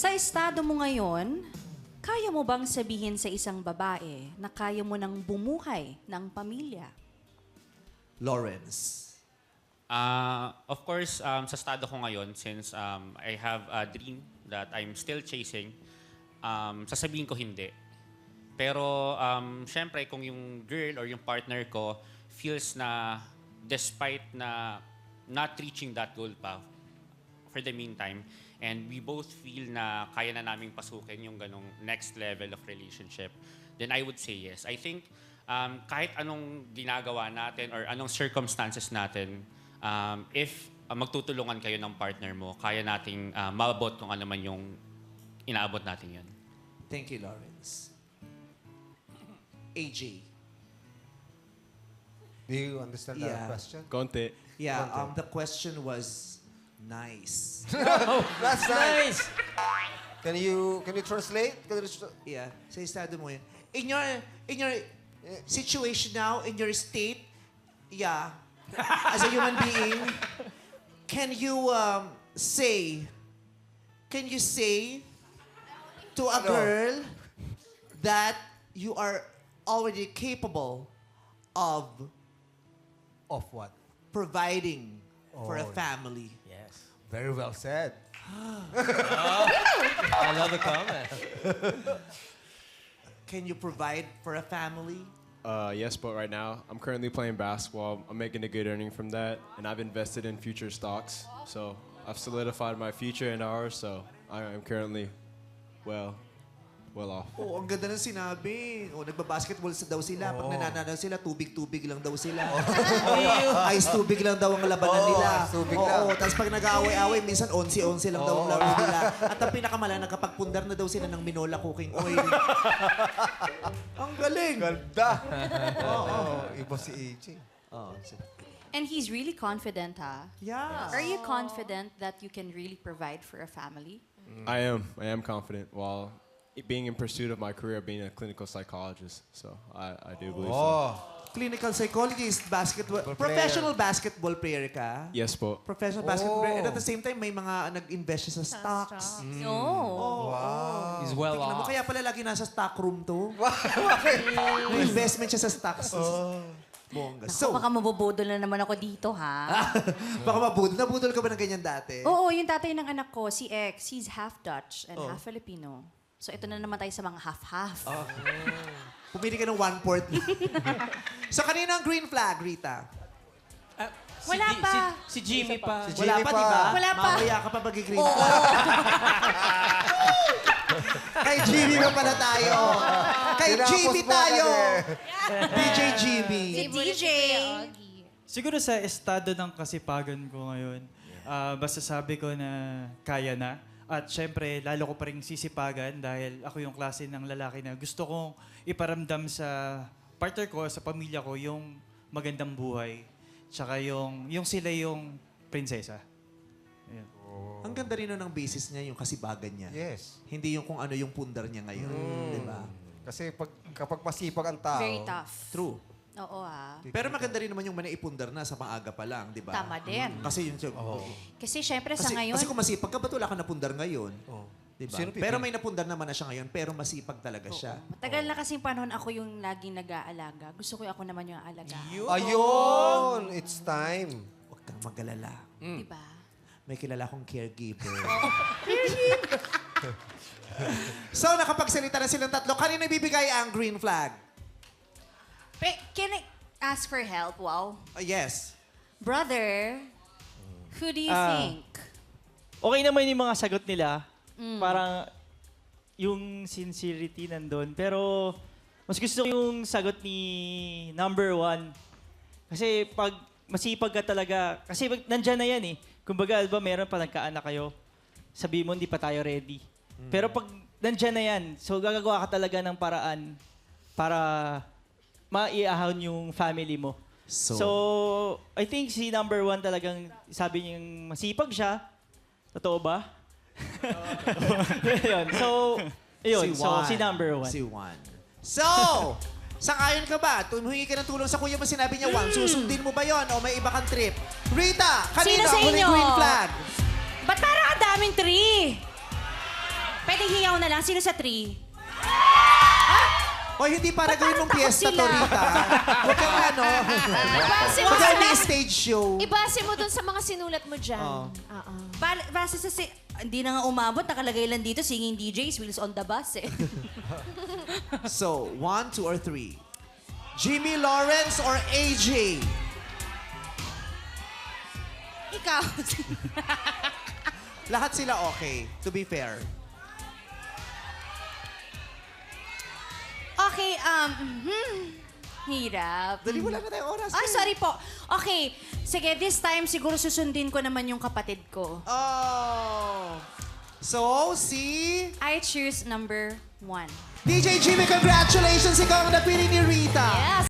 Sa estado mo ngayon, kaya mo bang sabihin sa isang babae na kaya mo nang bumuhay ng pamilya? Lawrence. Uh, of course, um, sa estado ko ngayon, since um, I have a dream that I'm still chasing, um, sasabihin ko hindi. Pero, um, syempre, kung yung girl or yung partner ko feels na despite na not reaching that goal pa for the meantime, and we both feel na kaya na naming pasukin yung ganong next level of relationship, then I would say yes. I think um, kahit anong ginagawa natin or anong circumstances natin, um, if uh, magtutulungan kayo ng partner mo, kaya nating uh, maabot kung ano man yung inaabot natin yun. Thank you, Lawrence. AJ. Do you understand Yeah. the question? Konti. Yeah, Content. um, the question was nice. That's nice. Can you can you translate? Can you tr- Yeah, sa estado mo yun. In your, in your situation now, in your state, yeah, as a human being, can you um, say, can you say to a girl that you are already capable of of what? providing for a Oh. family? Yes. Very well said. I love the comment. Can you provide for a family? Uh, yes, but right now I'm currently playing basketball. I'm making a good earning from that, and I've invested in future stocks. So I've solidified my future and ours. So I am currently well, well off. Oo, ang ganda ng sinabi. O, nagbabasketball sa daw sila. Pag nananalo sila, tubig-tubig lang daw sila. Ice tubig lang daw ang labanan Oo, nila. ice tubig Oo, lang. tapos pag nag-aaway-aaway, minsan 11-11 lang daw ang laro nila. At ang pinakamala, nagkapagpundar na daw sila ng Minola cooking oil. ang galing. Ganda. Oo. Iba si AJ. Oh, si- And he's really confident, ha? yeah. Are you confident that you can really provide for a family? I am. I am confident while being in pursuit of my career, being a clinical psychologist. So I, I do believe so. Oh. Clinical psychologist, basketball, Football professional basketball player ka. Yes, po. Professional basketball player. And Oh. at the same time, may mga nag-invest siya sa stocks. No. Oh, He's well Tingnan mo, off. kaya pala lagi nasa stock room to. May investment siya sa stocks. Bongga. Naku, So, baka mabubudol na naman ako dito, ha? baka mabudol. Nabudol ka ba ng ganyan dati? Oo, yung tatay ng anak ko, si X, he's half Dutch and Oh. half Filipino. So ito na naman tayo sa mga half-half. Pumili ka ng one-fourth. so, kanina ang green flag, Rita? Wala si, pa. Si, si Jimmy pa. Si Wala Jimmy pa, pa. di ba? Wala pa. Mamaya ka pa mag-green flag. Kay Jimmy na pala tayo. Kay Tinapos Jimmy mo tayo. DJ Jimmy. Si DJ. Siguro sa estado ng kasipagan ko ngayon, ah, basta sabi ko na kaya na. At syempre, lalo ko pa rin sisipagan dahil ako yung klase ng lalaki na gusto kong iparamdam sa partner ko, sa pamilya ko, yung magandang buhay. Tsaka yung, yung sila yung prinsesa. Ayan. Ang ganda rin nun ng basis niya, yung kasibagan niya. Yes. Hindi yung kung ano yung pundar niya ngayon. Di ba? Kasi pag, kapag masipag ang tao, Very tough. True. Oo, ah. Pero maganda rin naman yung manaipundar na sa maaga pa lang, di ba? Tama din. Kasi yun, Kasi syempre kasi, sa ngayon, kasi kung masipag ka, ba't wala ka napundar ngayon? Oh. Di ba? Sino pipili? Pero may napundar naman na siya ngayon, pero masipag talaga siya. matagal na kasing panahon ako yung laging nag-aalaga. Gusto ko yung ako naman yung aalaga. ayun, it's time. Huwag kang magalala. Di ba? May kilala akong caregiver. so, nakapagsalita na silang tatlo. Kanina ibibigay ang green flag? Pe, can I ask for help? Wow. Uh, yes. Brother, who do you Ah. think? okay naman yung mga sagot nila. Parang yung sincerity nandun. Pero mas gusto ko yung sagot ni number one. Kasi pag masipag ka talaga, kasi pag nandyan na yan eh. Kumbaga, ba meron pa nagkaanak kayo, sabi mo hindi pa tayo ready. Pero pag nandyan na yan, so gagawa ka talaga ng paraan para maiahon yung family mo. So- So, I think si number one talagang sabi niyang masipag siya. Totoo ba? yun. So, yun. so, Juan. si number one. Si Juan. So, sangayon ka ba? Tumingi ka ng tulong sa kuya mo, sinabi niya, Juan, susundin mo ba yon o may iba kang trip? Rita, kanina Sino sa huling inyo? green flag. Ba't parang ang daming tree? hiyaw na lang. Sino sa three? Hoy, hindi para gawin mong piyesta to. Rita. Huwag kang ano. Ibase mo, Huwag kang may stage show. ibase mo dun sa mga sinulat mo dyan. Oh. Oo. Bal- base sa si... Hindi na nga umabot. Nakalagay lang dito, singing DJs, wheels on the bus eh. So, one, two, or three. Jimmy Lawrence or AJ? Ikaw. Lahat sila okay, to be fair. Um... mhm. Hirap. Dali, wala na tayong oras. Ay, sorry po. Okay, sige, this time siguro susundin ko naman yung kapatid ko. Oh. So, si I choose number one. DJ Jimmy, congratulations! Ikaw ang napili ni Rita. Yes,